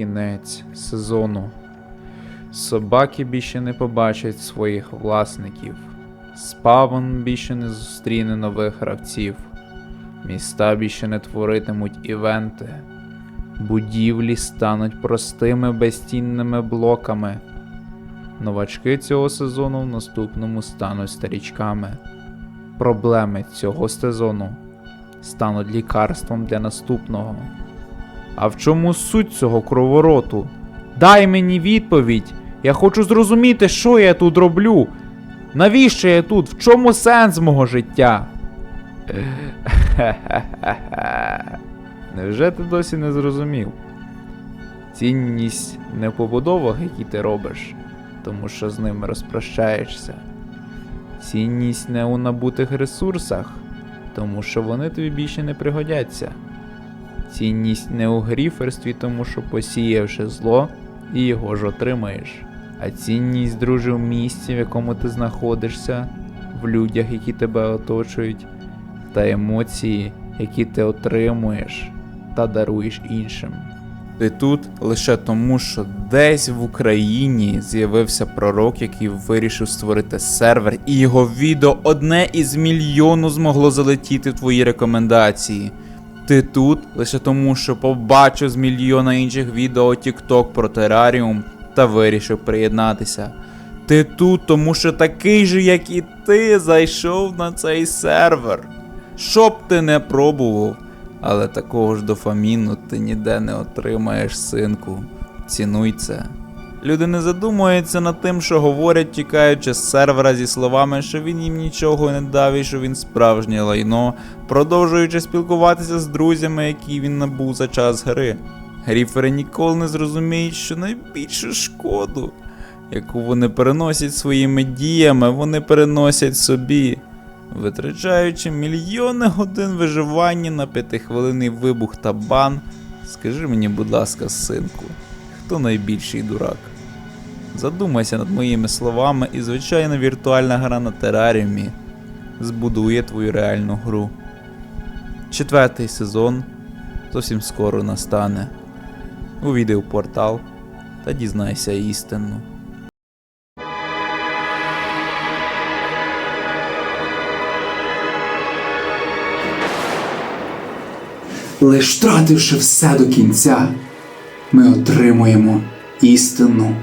кінець сезону. Собаки більше не побачать своїх власників. Спавн більше не зустріне нових гравців. Міста більше не творитимуть івенти. Будівлі стануть простими безцінними блоками. Новачки цього сезону в наступному стануть старічками. Проблеми цього сезону стануть лікарством для наступного. А в чому суть цього кровороту? Дай мені відповідь! Я хочу зрозуміти, що я тут роблю. Навіщо я тут? В чому сенс мого життя? Невже ти досі не зрозумів? Цінність не в побудовах, які ти робиш, тому що з ними розпрощаєшся. Цінність не у набутих ресурсах, тому що вони тобі більше не пригодяться. Цінність не у гріферстві, тому що посіявши зло, і його ж отримаєш. А цінність, друже, в місці, в якому ти знаходишся, в людях, які тебе оточують, та емоції, які ти отримуєш та даруєш іншим. Ти тут лише тому, що десь в Україні з'явився пророк, який вирішив створити сервер, і його відео одне із мільйону змогло залетіти в твої рекомендації. Ти тут лише тому, що побачив з мільйона інших відео TikTok про тераріум та вирішив приєднатися. Ти тут, тому що такий же, як і ти, зайшов на цей сервер. Що б ти не пробував, але такого ж дофаміну ти ніде не отримаєш, синку. Цінуй це. Люди не задумуються над тим, що говорять, тікаючи з сервера зі словами, що він їм нічого не дав і що він справжнє лайно, продовжуючи спілкуватися з друзями, які він набув за час гри. Гріфери ніколи не зрозуміють, що найбільшу шкоду, яку вони переносять своїми діями, вони переносять собі, витрачаючи мільйони годин виживання на п'ятихвилинний вибух та бан. Скажи мені, будь ласка, синку, хто найбільший дурак? Задумайся над моїми словами, і звичайно віртуальна гра на тераріумі збудує твою реальну гру. Четвертий сезон зовсім скоро настане. Увійди в портал та дізнайся істину. Лиш втративши все до кінця, ми отримуємо істину.